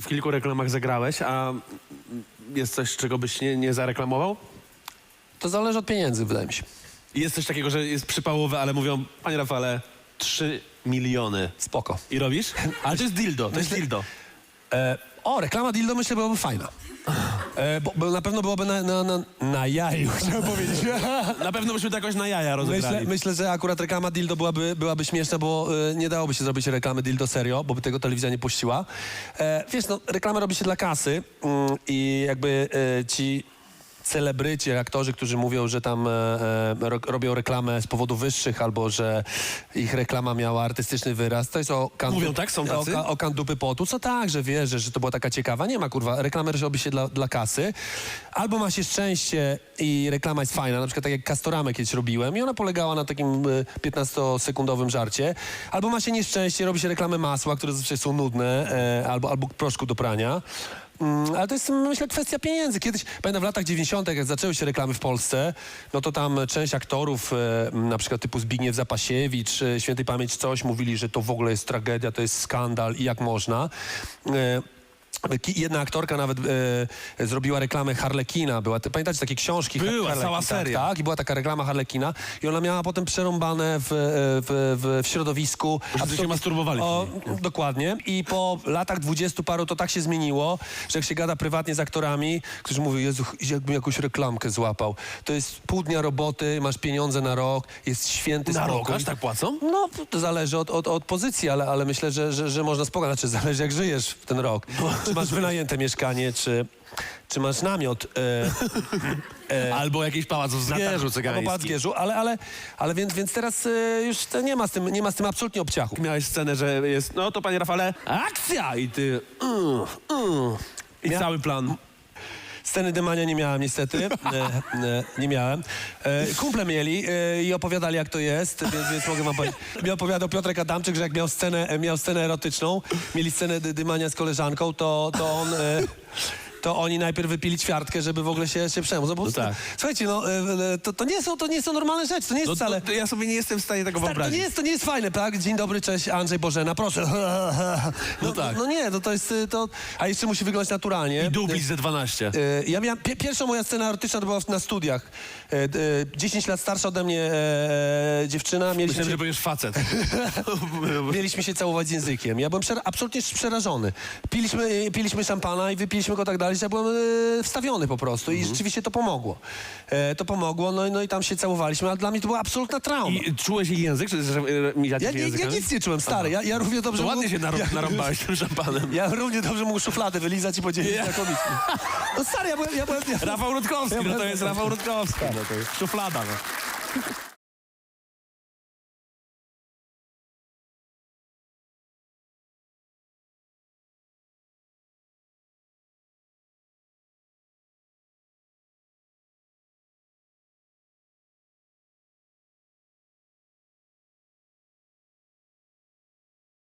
W kilku reklamach zagrałeś, a jest coś, czego byś nie, nie zareklamował? To zależy od pieniędzy, wydaje mi się. Jest coś takiego, że jest przypałowe, ale mówią, panie Rafale, 3 miliony. Spoko. I robisz? Ale to jest dildo, to jest dildo. E, o, reklama dildo myślę byłaby fajna. E, bo, bo na pewno byłoby na, na, na, na jaju, chciałem powiedzieć. Na pewno byśmy to jakoś na jaja Myślę, rozegrali. myślę, że akurat reklama dildo byłaby, byłaby śmieszna, bo e, nie dałoby się zrobić reklamy dildo serio, bo by tego telewizja nie puściła. E, wiesz, no, reklamę robi się dla kasy mm, i jakby e, ci celebryci, aktorzy, którzy mówią, że tam e, e, ro, robią reklamę z powodu wyższych albo że ich reklama miała artystyczny wyraz, to jest o Mówią tak? Są tacy? O, o kan dupy potu, co tak, że wiesz, że, to była taka ciekawa. Nie ma, kurwa, reklamę robi się dla, dla kasy. Albo ma się szczęście i reklama jest fajna, na przykład tak jak Castoramę kiedyś robiłem i ona polegała na takim y, 15-sekundowym żarcie. Albo ma się nieszczęście, robi się reklamę masła, które zazwyczaj są nudne, e, albo, albo proszku do prania. Mm, ale to jest, myślę, kwestia pieniędzy. Kiedyś, pamiętam w latach 90., jak zaczęły się reklamy w Polsce, no to tam część aktorów, e, na przykład typu Zbigniew Zapasiewicz, e, świętej pamięć coś, mówili, że to w ogóle jest tragedia, to jest skandal i jak można. Jedna aktorka nawet e, zrobiła reklamę Harlekina. Była, pamiętacie takie książki? Była, cała seria. Tak, i była taka reklama Harlekina i ona miała potem przerąbane w, e, w, w, środowisku. Wszyscy się masturbowali O, później. dokładnie. I po latach dwudziestu paru to tak się zmieniło, że jak się gada prywatnie z aktorami, którzy mówią, Jezu, jakbym jakąś reklamkę złapał. To jest pół dnia roboty, masz pieniądze na rok, jest święty Na spokój. rok aż tak płacą? No, to zależy od, od, od pozycji, ale, ale myślę, że, że, że można spokojnie. Znaczy, zależy jak żyjesz w ten rok. Czy masz wynajęte mieszkanie, czy, czy masz namiot. E, Albo jakiś pałac w Zgierzu albo cygański. Pałac w Zgierzu, ale, ale, ale więc, więc teraz e, już to nie, ma z tym, nie ma z tym absolutnie obciachu. Miałeś scenę, że jest, no to panie Rafale, akcja! I ty, mm, mm. I Mia- cały plan. Sceny dymania nie miałem niestety, e, e, nie miałem. E, kumple mieli e, i opowiadali jak to jest, więc, więc mogę wam powiedzieć. Mi opowiadał Piotrek Adamczyk, że jak miał scenę, e, miał scenę erotyczną, mieli scenę dy, dymania z koleżanką, to, to on... E, to oni najpierw wypili ćwiartkę, żeby w ogóle się, się przemóc. No bo, No tak. Słuchajcie, no, e, e, to, to, nie są, to nie są normalne rzeczy, to nie jest No, wcale... to, ja sobie nie jestem w stanie tego Tak, to nie, wyobrazić. jest, to nie jest fajne, tak? Dzień dobry, cześć, Andrzej Bożena, proszę. No, tak. No nie, no to jest y, to... A jeszcze musi wyglądać naturalnie. I dubli ze 12. Y, Ja miałem, pi- pierwsza moja scena to była na studiach. Y, y, 10 lat starsza ode mnie e, dziewczyna. Mieliśmy Myślałem, że się, będziesz facet. mieliśmy się całować z językiem. Ja byłem przera- absolutnie przerażony. Piliśmy, y, piliśmy szampana i wypiliśmy go tak dalej, że ja byłem wstawiony po prostu i rzeczywiście to pomogło. E, to pomogło, no, i- no i tam się całowaliśmy, ale dla mnie to była absolutna trauma. I czułeś jej język, czy że e, miziacie Ja, się nie, ja nic nie czułem, stary. Ja, ja równie dobrze... To ładnie mógł- się narą- narąbałeś tym szampanem. Ja równie dobrze mógł szufladę wylizać i podzielić Ja. na komicznie. No stary, ja byłem... Ja byłem ja, Rafał Rutkowski, Ja no to jest Rafał Rutkowski. No to jest szuflada, no.